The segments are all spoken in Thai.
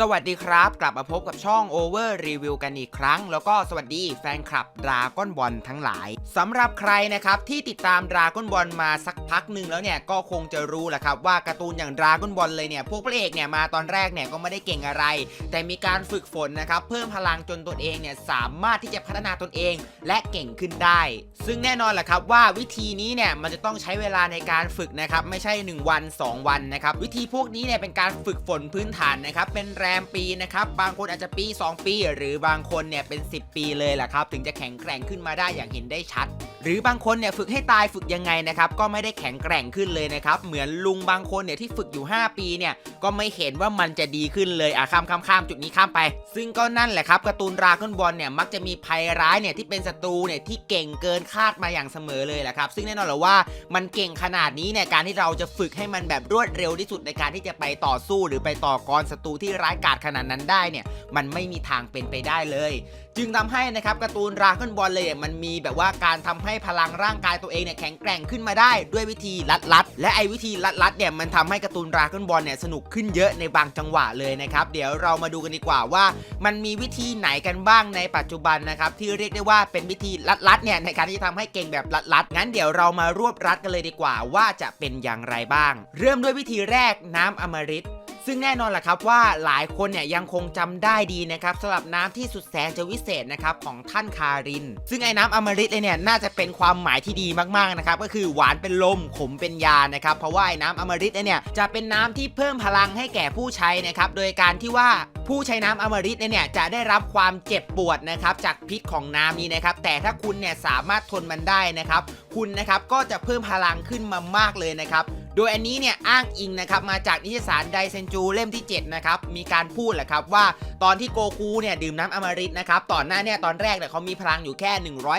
สวัสดีครับ กลับมาพบกับช่อง Over Review กันอีกครั้ง แล้วก็สวัสดีแฟนคลับดราก้อนบอลทั้งหลายสำหรับใครนะครับที่ติดตามดราก้อนบอลมาสักพักหนึ่งแล้วเนี่ยก็คงจะรู้แหละครับว่าการ์ตูนอย่างดราก้อนบอลเลยเนี่ยพวกพระเอกเนี่ยมาตอนแรกเนี่ยก็ไม่ได้เก่งอะไร แต่มีการฝึกฝนนะครับเพิ่มพลังจนตนเองเนี่ยสามารถที่จะพัฒนาตนเอง และเก่งขึ้นได้ ซึ่งแน่นอนแหละครับว่าวิธีนี้เนี่ยมันจะต้องใช้เวลาในการฝึกนะครับไม่ใช่ 1 วัน 2 วันนะครับวิธีพวกนี้เนี่ยเป็นการฝึกฝนพื้นฐานนะครับเป็นรมปีนะครับบางคนอาจจะปี 2 ปี หรือบางคนเนี่ยเป็น 10 ปีเลยแหละครับ ถึงจะแข็งแกร่งขึ้นมาได้อย่างเห็นได้ชัด หรือบางคนเนี่ยฝึกให้ตายฝึกยังไงนะครับก็ไม่ได้แข็งแกร่งขึ้นเลยนะครับเหมือนลุงบางคนเนี่ยที่ฝึกอยู่ 5 ปีเนี่ยก็ไม่เห็นว่ามันจะดีขึ้นเลยอะข้ามข้ามข้ามจุดนี้ข้ามไป ซึ่งก็นั่นแหละครับการ์ตูนราก้นบอลเนี่ยมักจะมีภัยร้ายเนี่ยที่เป็นศัตรูเนี่ยที่เก่งเกินคาดมาอย่างเสมอเลยแหละครับซึ่งแน่นอนแหละว่ามันเก่งขนาดนี้เนี่ยการที่เราจะฝึกให้มันแบบรวดเร็วที่สุดในการที่จะไปต่อสู้หรือไปต่อกรศัตรูที่ร้ายกาจขนาดนั้นได้เนี่ยมันไม่มีทางเป็นไปได้เลย จึงทำให้นะครับการ์ตูนราก้นบอลเลยมันมีแบบว่าการทำให้ให้พลังร่างกายตัวเองเนี่ยแข็งแกร่งขึ้นมาได้ด้วยวิธีลัดๆและไอ้วิธีลัดๆเนี่ยมันทำให้การ์ตูนราก้อนบอลเนี่ยสนุกขึ้นเยอะในบางจังหวะเลยนะครับเดี๋ยวเรามาดูกันดีกว่าว่า มันมีวิธีไหนกันบ้างในปัจจุบันนะครับที่เรียกได้ว่าเป็นวิธีลัดๆเนี่ยในการที่จะทำให้เก่งแบบลัดๆงั้นเดี๋ยวเรามารวบรัดกันเลยดีกว่าว่าจะเป็นอย่างไรบ้าง เริ่มด้วยวิธีแรกน้ำอมฤต ซึ่งแน่นอนแหละครับว่าหลายคนเนี่ยยังคงจำได้ดีนะครับสำหรับน้ำที่สุดแสนจะวิเศษนะครับของท่านคาริน ซึ่งไอ้น้ำอมฤตเลยเนี่ยน่าจะเป็นความหมายที่ดีมากๆนะครับก็คือหวานเป็นลมขมเป็นยานะครับเพราะว่าไอ้น้ำอมฤตเนี่ยจะเป็นน้ำที่เพิ่มพลังให้แก่ผู้ใช้นะครับโดยการที่ว่าผู้ใช้น้ำอมฤตเนี่ยจะได้รับความเจ็บปวดนะครับจากพิษของน้ำนี้นะครับแต่ถ้าคุณเนี่ยสามารถทนมันได้นะครับคุณนะครับก็จะเพิ่มพลังขึ้นมามากเลยนะครับ โดยอันนี้เนี่ยอ้างอิงนะครับมาจากนิตยสารไดเซนจูเล่มที่ 7 นะครับ มีการพูดแหละครับว่าตอนที่โกคูเนี่ยดื่มน้ำอมฤตนะครับตอนหน้าเนี่ยตอนแรกเนี่ยเขามีพลังอยู่แค่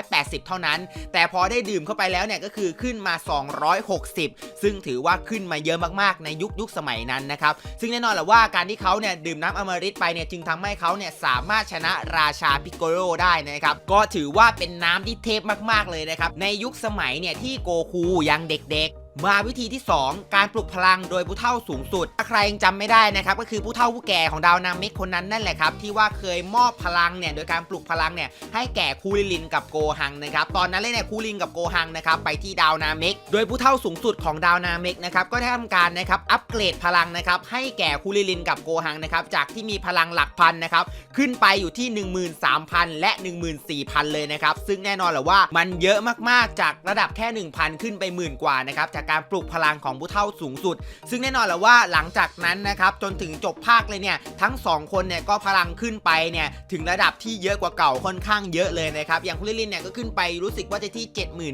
180 เท่านั้น แต่พอได้ดื่มเข้าไปแล้วเนี่ยก็คือขึ้นมา 260 ซึ่งถือว่าขึ้นมาเยอะมากๆ ในยุคยุคสมัยนั้นนะครับ ซึ่งแน่นอนแหละว่าการที่เขาเนี่ยดื่มน้ำอมฤตไปเนี่ยจึงทำให้เขาเนี่ยสามารถชนะราชาพิกโกโรได้นะครับ ก็ถือว่าเป็นน้ำที่เทพมากๆเลยนะครับในยุคสมัยเนี่ยที่โกคูยังเด็กๆ มาวิธีที่ 2 การปลุกพลังโดยผู้เฒ่าสูงสุด ถ้าใครยังจำไม่ได้นะครับก็คือผู้เฒ่าผู้แก่ของดาวนามิกคนนั้นนั่นแหละครับที่ว่าเคยมอบพลังเนี่ยโดยการปลุกพลังเนี่ยให้แก่คูริลินกับโกหังนะครับตอนนั้นเลยเนี่ยคูริลินกับโกหังนะครับไปที่ดาวนามิกโดยผู้เฒ่าสูงสุดของดาวนามิกนะครับก็ได้ทำการนะครับอัปเกรดพลังนะครับให้แก่คูริลินกับโกหังนะครับจากที่มีพลังหลักพันนะครับขึ้นไปอยู่ที่ 13,000 และ 14,000 เลยนะครับซึ่งแน่นอนแหละว่ามันเยอะมากๆจากระดับแค่ 1,000 ขึ้นไปหมื่นกว่านะครับจากการปลุกพลังของผู้เฒ่าสูงสุด ซึ่งแน่นอนและว่าหลังจากนั้นนะครับจนถึงจบภาคเลยเนี่ยทั้ง 2 คนเนี่ยก็พลังขึ้นไปเนี่ยถึงระดับที่เยอะกว่าเก่าค่อนข้างเยอะเลยนะครับอย่างคุริลินเนี่ยก็ขึ้นไปรู้สึกว่าจะที่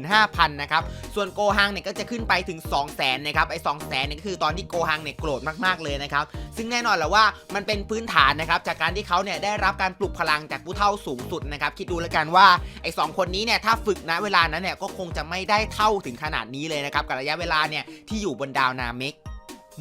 75,000นะครับส่วนโกฮังเนี่ยก็จะขึ้นไปถึง 2 0 0 0 0 0นะครับไอ้2 0 0 0 0เนี่ยคือตอนที่โกฮังเนี่ยโกรธมากๆเลยนะครับซึ่งแน่นอนและว่ามันเป็นพื้นฐานนะครับจากการที่เขาเนี่ยได้รับการปลุกพลังจากผู้เฒ่าสูงสุดนะครับคิดดูแล้วกันว่าไอ้สองคนนี้เนี่ยถ้าฝึกณเวลานั้นเนี่ยก็คงจะไม่ได้เท่าถึงขนาดนี้เลยนะครับกับระยะเวลาเนี่ยที่อยู่บนดาวนาเมก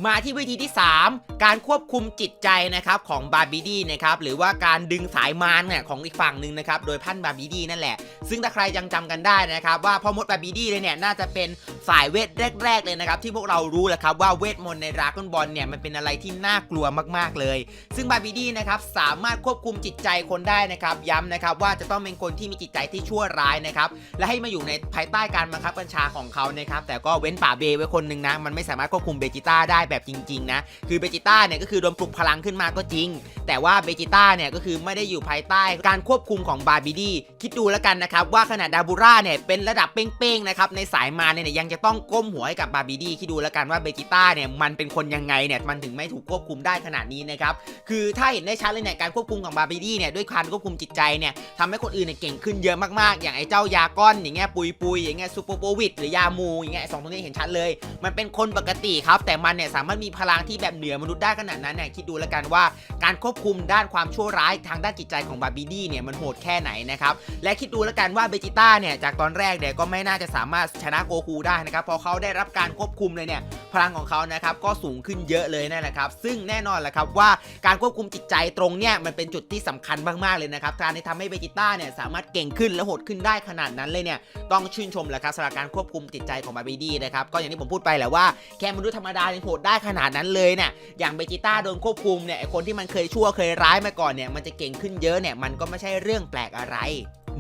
มาที่วิธีที่ 3 การควบคุมจิตใจนะครับของบาร์บีดีนะครับหรือว่าการดึงสายมารเนี่ยของอีกฝั่งหนึ่งนะครับโดยพันบาร์บีดีนั่นแหละ ซึ่งถ้าใครยังจำกันได้นะครับว่าพ่อมดบาร์บีดีเลยเนี่ยน่าจะเป็นสายเวทแรก ๆ เลยนะครับ ที่พวกเรารู้แหละครับว่าเวทมนต์ในดราก้อนบอลเนี่ยมันเป็นอะไรที่น่ากลัวมากๆเลย ซึ่งบาบีดีนะครับสามารถควบคุมจิตใจคนได้นะครับย้ำนะครับว่าจะต้องเป็นคนที่มีจิตใจที่ชั่วร้ายนะครับและให้มาอยู่ในภายใต้การบังคับบัญชาของเขานะครับแต่ก็เว้นป่าเบไว้คนหนึ่งนะมันไม่สามารถควบคุมเบจิต้าได้แบบจริงๆนะคือเบจิต้าเนี่ยก็คือโดนปลุกพลังขึ้นมาก็จริง แต่ว่าเบจิต้าเนี่ยก็คือไม่ได้อยู่ภายใต้การควบคุมของบาบีดีคิดดูแล้วกันนะครับว่าขนาดดาบูร่าเนี่ยเป็นระดับเป้งๆนะครับในสายมาเนี่ยยังจะต้องก้มหัวให้กับบาร์บีดี้คิดดูแล้วกันว่าเบจิต้าเนี่ยมันเป็นคนยังไงเนี่ยมันถึงไม่ถูกควบคุมได้ขนาดนี้นะครับคือถ้าเห็นได้ชัดเลยเนี่ยการควบคุมของบาร์บีดี้เนี่ยด้วยการควบคุมจิตใจเนี่ยทำให้คนอื่นเนี่ยเก่งขึ้นเยอะมากๆ อย่างไอ้เจ้ายาก้อนอย่างเงี้ยปุยปุยอย่างเงี้ยซูเปอร์โปวิดหรือยามูอย่างเงี้ยสองตัวนี้เห็นชัดเลย มันเป็นคนปกติครับ แต่มันเนี่ยสามารถมีพลังที่แบบเหนือมนุษย์ได้ขนาดนั้นเนี่ยคิดดูแล้วกันว่าการควบคุมด้านความชั่วร้ายทางด้านจิตใจของบาร์บีดี้เนี่ยมันโหดแค่ไหนนะครับและคิดดูแล้วกันว่าเบจิต้าเนี่ยจากตอนแรกเนี่ยก็ไม่น่าจะสามารถชนะโกคูได้นะครับพอเขาได้รับการควบคุมเลยเนี่ยพลังของเขานะครับก็สูงขึ้นเยอะเลยนั่นแหละครับ ซึ่งแน่นอนแหละครับว่าการควบคุมจิตใจตรงเนี่ยมันเป็นจุดที่สำคัญมากๆเลยนะครับการที่ทำให้เบจิต้าเนี่ยสามารถเก่งขึ้นและโหดขึ้นได้ขนาดนั้นเลยเนี่ยต้องชื่นชมแหละครับสำหรับการควบคุมจิตใจของบาบีดีนะครับก็อย่างที่ผมพูดไปแหละว่าแค่มนุษย์ธรรมดายังโหดได้ขนาดนั้นเลยเนี่ยอย่างเบจิต้าโดนควบคุมเนี่ยคนที่มันเคยชั่วเคยร้ายมาก่อนเนี่ยมันจะเก่งขึ้นเยอะเนี่ยมันก็ไม่ใช่เรื่องแปลกอะไร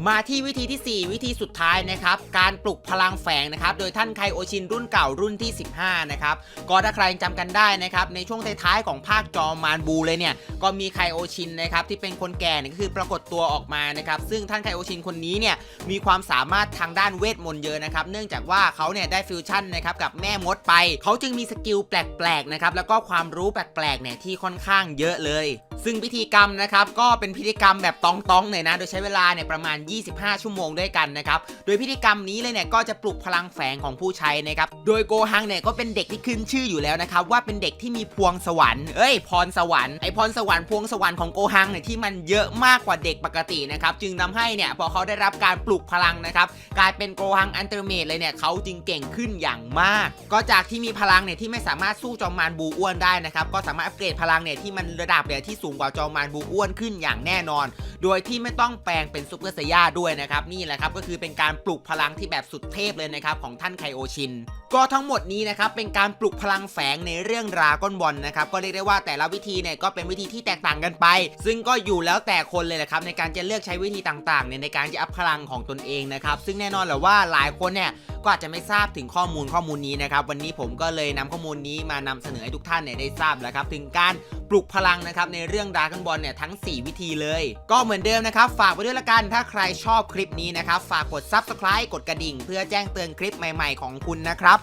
มาที่วิธีที่ 4 วิธีสุดท้ายนะครับ การปลุกพลังแฝงนะครับ โดยท่านไคโอชินรุ่นเก่ารุ่นที่ 15 นะครับ ก็ถ้าใครยังจำกันได้นะครับ ในช่วงท้ายๆของภาคจอมานบูเลยเนี่ย ก็มีไคโอชินนะครับที่เป็นคนแก่เนี่ยก็คือปรากฏตัวออกมานะครับ ซึ่งท่านไคโอชินคนนี้เนี่ยมีความสามารถทางด้านเวทมนต์เยอะนะครับ เนื่องจากว่าเขาเนี่ยได้ฟิวชั่นนะครับกับแม่มดไป เขาจึงมีสกิลแปลกๆนะครับ แล้วก็ความรู้แปลกๆเนี่ยที่ค่อนข้างเยอะเลย ซึ่งพิธีกรรมนะครับก็เป็นพิธีกรรมแบบตองๆเลยนะ โดยใช้เวลาเนี่ยประมาณ 25 ชั่วโมงด้วยกันนะครับ โดยพิธีกรรมนี้เลยเนี่ยก็จะปลุกพลังแฝงของผู้ใช้นะครับ โดยโกฮังเนี่ยก็เป็นเด็กที่ขึ้นชื่ออยู่แล้วนะครับว่าเป็นเด็กที่มีพวงสวรรค์ เอ้ย พรสวรรค์ ไอพรสวรรค์พวงสวรรค์ของโกฮังเนี่ยที่มันเยอะมากกว่าเด็กปกตินะครับ จึงทำให้เนี่ยพอเขาได้รับการปลุกพลังนะครับกลายเป็นโกฮังอันเตอร์เมดเลยเนี่ยเขาจึงเก่งขึ้นอย่างมาก ก็จากที่มีพลังเนี่ยที่ไม่สามารถสู้จอมมารบูอ้วนได้นะครับก็สามารถอัปเกรดพลังเนี่ยที่มันระดับเนี่ยที่สูงกว่าจอมมารบูอ้วนขึ้นอย่างแน่นอน โดยที่ไม่ต้องแปลงเป็นซูเปอร์ไซย่าด้วยนะครับนี่แหละครับก็คือเป็นการปลุกพลังที่แบบสุดเทพเลยนะครับของท่านไคโอชินก็ทั้งหมดนี้นะครับเป็นการปลุกพลังแฝงในเรื่องราก้อนบอลนะครับก็เรียกได้ว่าแต่ละวิธีเนี่ยก็เป็นวิธีที่แตกต่างกันไป ซึ่งก็อยู่แล้วแต่คนเลยแหละครับในการจะเลือกใช้วิธีต่างๆเนี่ยในการจะอัพพลังของตนเองนะครับซึ่งแน่นอนแหละว่าหลายคนเนี่ย ก็อาจจะไม่ทราบถึงข้อมูลข้อมูลนี้นะครับ วันนี้ผมก็เลยนำข้อมูลนี้มานำเสนอให้ทุกท่านเนี่ยได้ทราบแล้วครับถึงการปลุกพลังนะครับในเรื่องดราก้อนบอลเนี่ยทั้ง 4 วิธีเลย ก็เหมือนเดิมนะครับ ฝากไว้ด้วยละกันถ้าใครชอบคลิปนี้นะครับ ฝากกด subscribe กดกระดิ่ง เพื่อแจ้งเตือนคลิปใหม่ ๆ ของคุณนะครับ